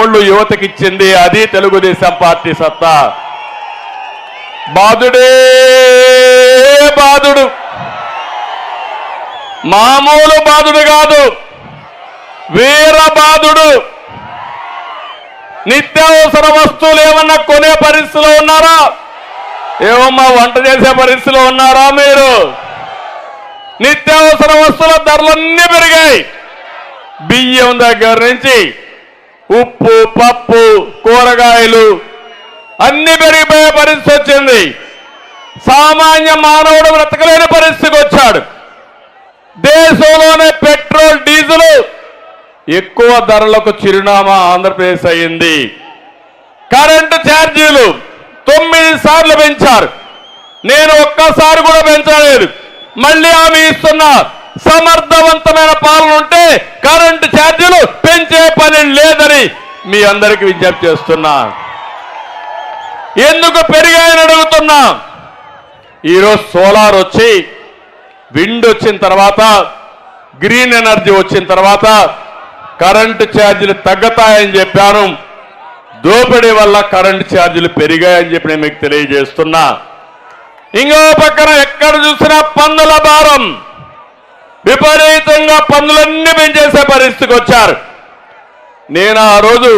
తమ్ముళ్ళు యువతకిచ్చింది అది తెలుగుదేశం పార్టీ సత్తా. బాధుడే బాధుడు మామూలు బాధుడు కాదు వీర బాధుడు నిత్యావసర వస్తువులు ఏమన్నా కొనే పరిస్థితిలో ఉన్నారా? ఏమమ్మా వంట చేసే పరిస్థితిలో ఉన్నారా మీరు? నిత్యావసర వస్తువుల ధరలన్నీ పెరిగాయి. బియ్యం దగ్గర నుంచి ఉప్పు పప్పు కూరగాయలు అన్ని పెరిగిపోయే పరిస్థితి వచ్చింది. సామాన్య మానవుడు బ్రతకలేని పరిస్థితికి వచ్చాడు. దేశంలోనే పెట్రోల్ డీజిల్ ఎక్కువ ధరలకు చిరునామా ఆంధ్రప్రదేశ్ అయింది. కరెంటు ఛార్జీలు తొమ్మిది సార్లు పెంచారు. నేను ఒక్కసారి కూడా పెంచలేదు. మళ్ళీ ఆమె ఇస్తున్నా సమర్థవంతమైన పాలన ఉంటే కరెంటు ఛార్జీలు పెంచే పని మీ అందరికీ విజ్ఞప్తి చేస్తున్నా. ఎందుకు పెరిగాయని అడుగుతున్నా. ఈరోజు సోలార్ వచ్చి విండ్ వచ్చిన తర్వాత గ్రీన్ ఎనర్జీ వచ్చిన తర్వాత కరెంటు ఛార్జీలు తగ్గుతాయని చెప్పాను. దోపిడీ వల్ల కరెంటు ఛార్జీలు పెరిగాయని చెప్పి నేను మీకు తెలియజేస్తున్నా. ఇంకో పక్కన ఎక్కడ చూసినా పన్నుల భారం. విపరీతంగా పన్నులన్నీ పెంచేసే పరిస్థితికి వచ్చారు. నేను ఆ రోజు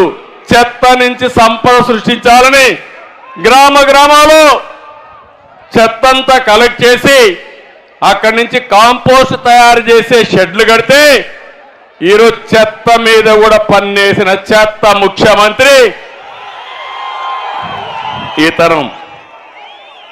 చెత్త నుంచి సంపద సృష్టించాలని గ్రామ గ్రామాలు చెత్తంతా కలెక్ట్ చేసి అక్కడి నుంచి కాంపోస్ట్ తయారు చేసే షెడ్లు కడితే ఈరోజు చెత్త మీద కూడా పన్నేసిన చెత్త ముఖ్యమంత్రి ఈ తరం